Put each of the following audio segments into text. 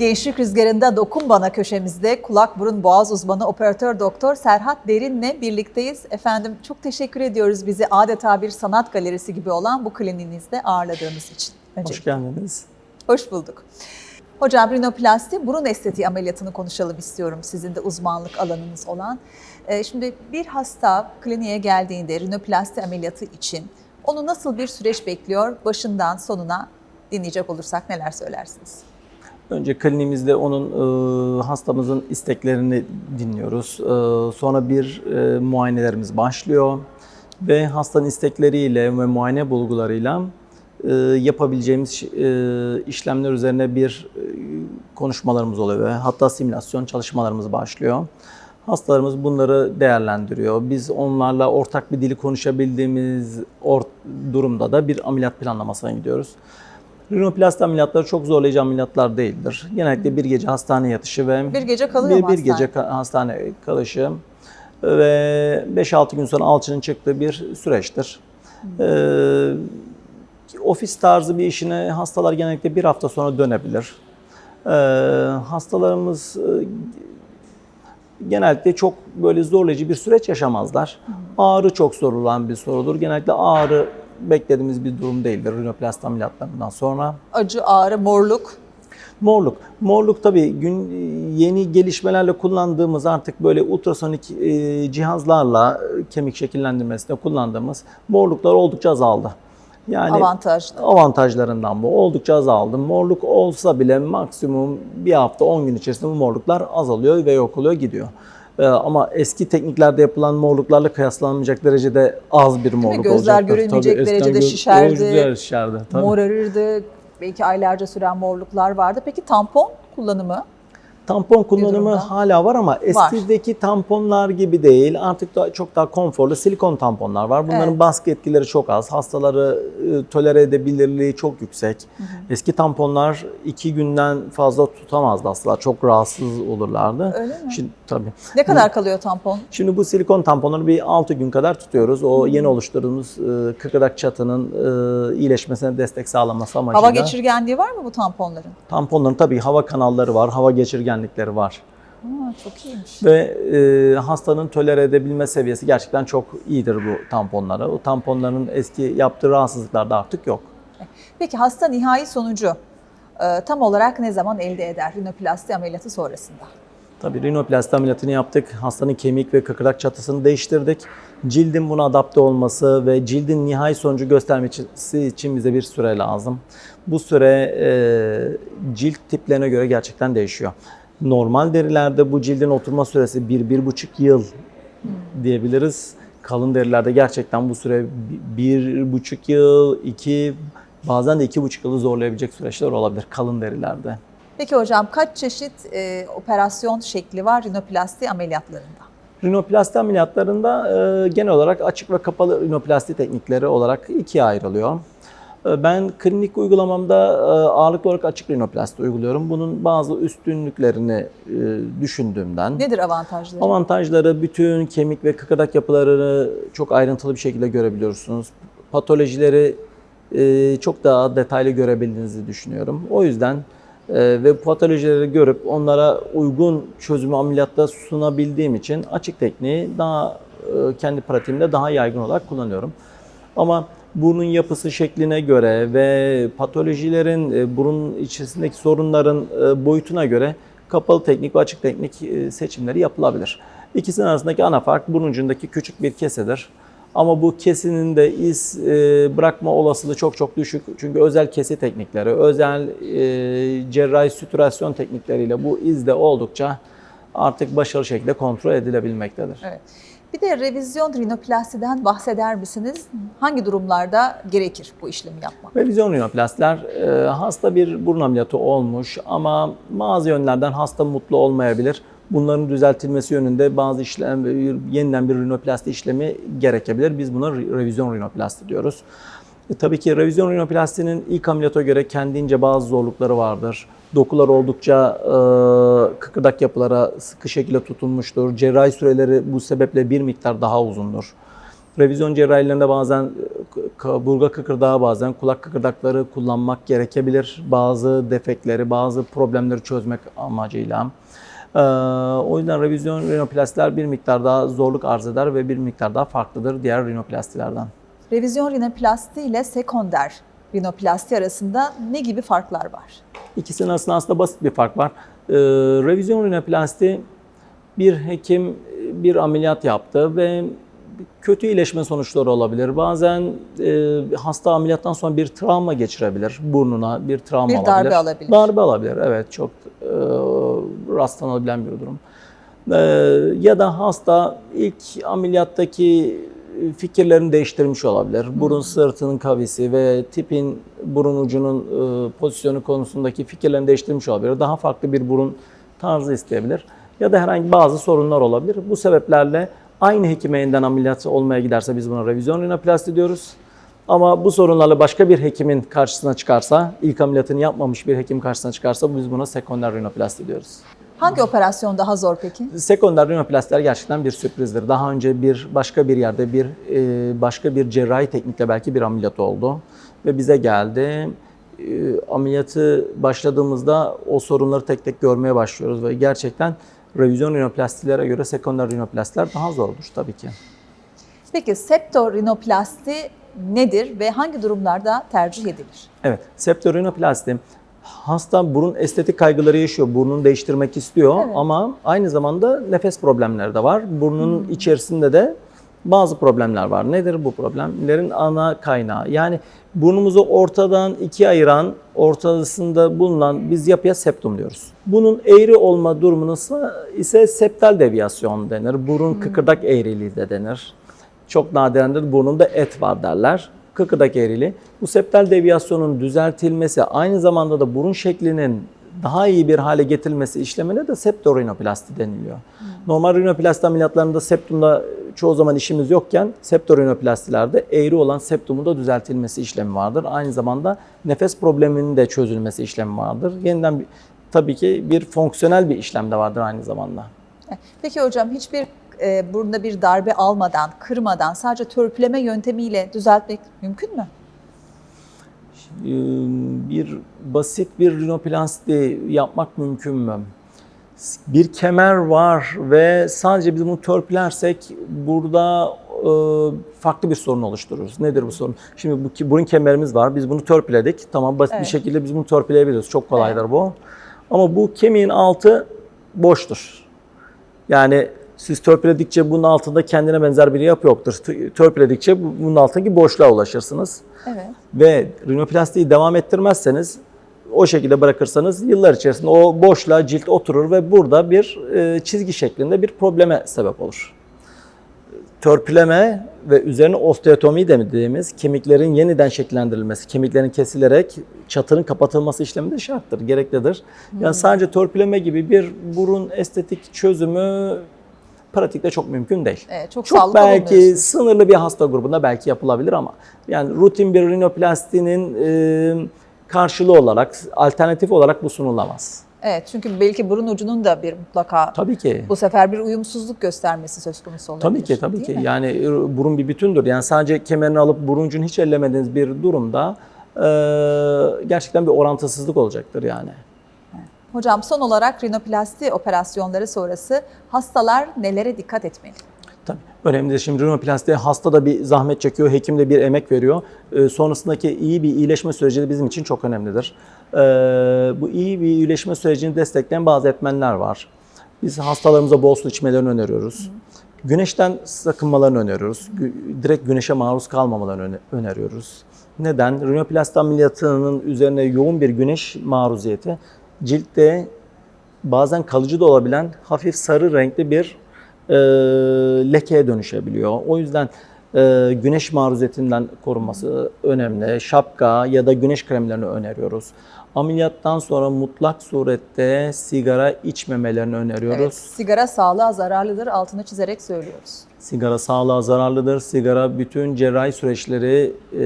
Gençlik Rüzgarı'nda Dokun Bana köşemizde kulak burun boğaz uzmanı operatör doktor Serhat Derin'le birlikteyiz. Efendim çok teşekkür ediyoruz bizi adeta bir sanat galerisi gibi olan bu kliniğinizde ağırladığınız için. Önce. Hoş geldiniz. Hoş bulduk. Hocam rinoplasti burun estetiği ameliyatını konuşalım istiyorum sizin de uzmanlık alanınız olan. Ee, Şimdi bir hasta kliniğe geldiğinde rinoplasti ameliyatı için onu nasıl bir süreç bekliyor başından sonuna dinleyecek olursak neler söylersiniz? Önce kliniğimizde onun e, hastamızın isteklerini dinliyoruz. E, sonra bir e, muayenelerimiz başlıyor ve hastanın istekleriyle ve muayene bulgularıyla yapabileceğimiz işlemler üzerine bir konuşmalarımız oluyor ve hatta simülasyon çalışmalarımız başlıyor. Hastalarımız bunları değerlendiriyor. Biz onlarla ortak bir dili konuşabildiğimiz durumda da bir ameliyat planlamasına gidiyoruz. Rinoplasti ameliyatları çok zorlayıcı ameliyatlar değildir. Genellikle bir gece hastane yatışı ve Bir gece kalıyor bir, bir hastane? gece ka- hastane kalışı ve 5-6 gün sonra alçının çıktığı bir süreçtir. Ee, ofis tarzı bir işine hastalar genellikle bir hafta sonra dönebilir. Ee, hastalarımız e, genellikle çok böyle zorlayıcı bir süreç yaşamazlar. Ağrı çok sorulan bir sorudur. Genellikle ağrı beklediğimiz bir durum değildir rinoplasti ameliyatlarından sonra. Acı, ağrı, morluk. Morluk. Morluk tabii gün yeni gelişmelerle kullandığımız artık böyle ultrasonik e, cihazlarla e, kemik şekillendirmesinde kullandığımız morluklar oldukça azaldı. Yani Avantajlı. avantajlarından bu. Oldukça azaldı. Morluk olsa bile maksimum bir hafta 10 gün içerisinde bu morluklar azalıyor ve yok oluyor gidiyor. Ee, ama eski tekniklerde yapılan morluklarla kıyaslanmayacak derecede az bir morluk Gözler olacaktır. görülmeyecek Tabii, derecede şişerdi. Gözler şişerdi. Tabii. Morarırdı. Belki aylarca süren morluklar vardı. Peki tampon kullanımı? Tampon kullanımı durumda. hala var ama eskideki tamponlar gibi değil. Artık da çok daha konforlu silikon tamponlar var. Bunların Evet. baskı etkileri çok az. Hastaları e, tolere edebilirliği çok yüksek. Eski tamponlar iki günden fazla tutamazdı hastalar. Çok rahatsız olurlardı. Öyle mi? Şimdi tabii. Ne kadar kalıyor tampon? Şimdi bu silikon tamponları bir 6 gün kadar tutuyoruz. O yeni oluşturduğumuz e, kıkırdak çatının e, iyileşmesine destek sağlaması amacıyla. Hava geçirgenliği var mı bu tamponların? Tamponların tabii hava kanalları var, hava geçirgenlikleri var. Çok iyiymiş. Ve e, hastanın tolere edebilme seviyesi gerçekten çok iyidir bu tamponlara. O tamponların eski yaptığı rahatsızlıklarda artık yok. Peki hasta nihai sonucu e, tam olarak ne zaman elde eder rinoplasti ameliyatı sonrasında? Tabii rinoplasti ameliyatını yaptık. Hastanın kemik ve kıkırdak çatısını değiştirdik. Cildin buna adapte olması ve cildin nihai sonucu göstermesi için bize bir süre lazım. Bu süre e, cilt tiplerine göre gerçekten değişiyor. Normal derilerde bu cildin oturma süresi 1-1,5 yıl diyebiliriz. Kalın derilerde gerçekten bu süre bi- bir buçuk yıl, iki, bazen de iki buçuk yılı zorlayabilecek süreçler olabilir kalın derilerde. Peki hocam kaç çeşit e, operasyon şekli var rinoplasti ameliyatlarında? Rinoplasti ameliyatlarında e, genel olarak açık ve kapalı rinoplasti teknikleri olarak ikiye ayrılıyor. E, ben klinik uygulamamda e, ağırlıklı olarak açık rinoplasti uyguluyorum. Bunun bazı üstünlüklerini e, düşündüğümden. Nedir avantajları? Avantajları bütün kemik ve kıkırdak yapılarını çok ayrıntılı bir şekilde görebiliyorsunuz. Patolojileri e, çok daha detaylı görebildiğinizi düşünüyorum. O yüzden ve patolojileri görüp onlara uygun çözümü ameliyatta sunabildiğim için açık tekniği daha kendi pratiğimde daha yaygın olarak kullanıyorum. Ama burnun yapısı şekline göre ve patolojilerin e, burun içerisindeki sorunların e, boyutuna göre kapalı teknik ve açık teknik e, seçimleri yapılabilir. İkisinin arasındaki ana fark burun ucundaki küçük bir kesedir. Ama bu kesinin de iz bırakma olasılığı çok çok düşük. Çünkü özel kesi teknikleri, özel cerrahi sütürasyon teknikleriyle bu iz de oldukça artık başarılı şekilde kontrol edilebilmektedir. Evet. Bir de revizyon rinoplastiden bahseder misiniz? Hangi durumlarda gerekir bu işlemi yapmak? Revizyon rinoplastiler e, hasta bir burun ameliyatı olmuş ama bazı yönlerden hasta mutlu olmayabilir. Bunların düzeltilmesi yönünde bazı işlem yeniden bir rinoplasti işlemi gerekebilir. Biz buna re- revizyon rinoplasti diyoruz. E, tabii ki revizyon rinoplastinin ilk ameliyata göre kendince bazı zorlukları vardır. Dokular oldukça e, kıkırdak yapılara sıkı şekilde tutulmuştur. Cerrahi süreleri bu sebeple bir miktar daha uzundur. Revizyon cerrahilerinde bazen e, kaburga kıkırdağı, bazen kulak kıkırdakları kullanmak gerekebilir. Bazı defekleri, bazı problemleri çözmek amacıyla. Ee, o yüzden revizyon rinoplastiler bir miktar daha zorluk arz eder ve bir miktar daha farklıdır diğer rinoplastilerden. Revizyon rinoplasti ile sekonder rinoplasti arasında ne gibi farklar var? İkisinin arasında aslında basit bir fark var. Ee, revizyon rinoplasti bir hekim bir ameliyat yaptı ve kötü iyileşme sonuçları olabilir. Bazen e, hasta ameliyattan sonra bir travma geçirebilir. Burnuna bir travma Bir darbe alabilir. Darbe alabilir. Evet çok e, rastlanabilen bir durum. E, ya da hasta ilk ameliyattaki fikirlerini değiştirmiş olabilir. Burun sırtının kavisi ve tipin burun ucunun e, pozisyonu konusundaki fikirlerini değiştirmiş olabilir. Daha farklı bir burun tarzı isteyebilir. Ya da herhangi bazı sorunlar olabilir. Bu sebeplerle aynı hekime yeniden ameliyat olmaya giderse biz buna revizyon rinoplasti diyoruz. Ama bu sorunlarla başka bir hekimin karşısına çıkarsa, ilk ameliyatını yapmamış bir hekim karşısına çıkarsa biz buna sekonder rinoplasti diyoruz. Hangi operasyon daha zor peki? Sekonder rinoplastiler gerçekten bir sürprizdir. Daha önce bir başka bir yerde bir e, başka bir cerrahi teknikle belki bir ameliyat oldu ve bize geldi. E, ameliyatı başladığımızda o sorunları tek tek görmeye başlıyoruz ve gerçekten revizyon rinoplastilere göre sekonder rinoplastiler daha zordur tabii ki. Peki septorinoplasti nedir ve hangi durumlarda tercih edilir? Evet, septorinoplasti hasta burun estetik kaygıları yaşıyor. Burnunu değiştirmek istiyor Evet. ama aynı zamanda nefes problemleri de var. Burnunun içerisinde de bazı problemler var. Nedir bu problemlerin ana kaynağı? Yani burnumuzu ortadan ikiye ayıran, ortasında bulunan biz yapıya septum diyoruz. Bunun eğri olma durumuna ise septal deviyasyon denir. Burun kıkırdak eğriliği de denir. Çok nadirendir burnunda et var derler. Kıkırdak eğriliği. Bu septal deviyasyonun düzeltilmesi aynı zamanda da burun şeklinin daha iyi bir hale getirilmesi işlemine de septorinoplasti deniliyor. Normal rinoplasti ameliyatlarında septumda çoğu zaman işimiz yokken septorinoplastilerde eğri olan septumun da düzeltilmesi işlemi vardır. Aynı zamanda nefes probleminin de çözülmesi işlemi vardır. Yeniden tabii ki bir fonksiyonel bir işlem de vardır aynı zamanda. Peki hocam hiçbir e, burunda bir darbe almadan, kırmadan sadece törpüleme yöntemiyle düzeltmek mümkün mü? Ee, bir basit bir rinoplasti yapmak mümkün mü? Bir kemer var ve sadece biz bunu törpülersek burada e, farklı bir sorun oluştururuz. Nedir bu sorun? Şimdi bu burun kemerimiz var. Biz bunu törpüledik. Tamam basit Evet. bir şekilde biz bunu törpüleyebiliriz. Çok kolaydır bu. Ama bu kemiğin altı boştur. Yani siz törpüledikçe bunun altında kendine benzer bir yapı yoktur. Törpüledikçe bu- bunun altındaki boşluğa ulaşırsınız Evet. ve rinoplastiği devam ettirmezseniz o şekilde bırakırsanız yıllar içerisinde o boşluğa cilt oturur ve burada bir e, çizgi şeklinde bir probleme sebep olur. Törpüleme ve üzerine osteotomi dediğimiz kemiklerin yeniden şekillendirilmesi, kemiklerin kesilerek çatının kapatılması işlemi de şarttır, gereklidir. Yani sadece törpüleme gibi bir burun estetik çözümü pratikte çok mümkün değil. Evet, çok, Çok belki sınırlı bir hasta grubunda belki yapılabilir ama yani rutin bir rinoplastinin e, karşılığı olarak, alternatif olarak bu sunulamaz. Evet çünkü belki burun ucunun da bir mutlaka Tabii ki. bu sefer bir uyumsuzluk göstermesi söz konusu olabilir. Tabii ki, tabii ki. mi? Yani e, burun bir bütündür. Yani sadece kemerini alıp buruncunu hiç ellemediğiniz bir durumda e, gerçekten bir orantısızlık olacaktır yani. Hocam son olarak rinoplasti operasyonları sonrası hastalar nelere dikkat etmeli? Tabii. Önemli. Şimdi rinoplasti hasta da bir zahmet çekiyor, hekim de bir emek veriyor. Ee, sonrasındaki iyi bir iyileşme süreci de bizim için çok önemlidir. Ee, bu iyi bir iyileşme sürecini destekleyen bazı etmenler var. Biz hastalarımıza bol su içmelerini öneriyoruz. Güneşten sakınmalarını öneriyoruz. Gü- Direkt güneşe maruz kalmamalarını öne- öneriyoruz. Neden? Rinoplasti ameliyatının üzerine yoğun bir güneş maruziyeti ciltte bazen kalıcı da olabilen hafif sarı renkli bir e, lekeye dönüşebiliyor. O yüzden e, güneş maruziyetinden korunması önemli. Şapka ya da güneş kremlerini öneriyoruz. Ameliyattan sonra mutlak surette sigara içmemelerini öneriyoruz. Evet, sigara sağlığa zararlıdır altını çizerek söylüyoruz. Sigara sağlığa zararlıdır. Sigara bütün cerrahi süreçleri e,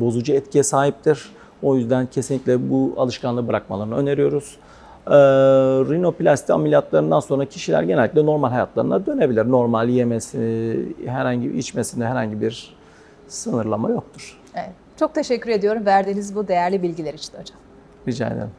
bozucu etkiye sahiptir. O yüzden kesinlikle bu alışkanlığı bırakmalarını öneriyoruz. Ee, rinoplasti ameliyatlarından sonra kişiler genellikle normal hayatlarına dönebilir. Normal yemesi, herhangi bir içmesinde herhangi bir sınırlama yoktur. Evet. Çok teşekkür ediyorum verdiğiniz bu değerli bilgiler için hocam. Rica ederim.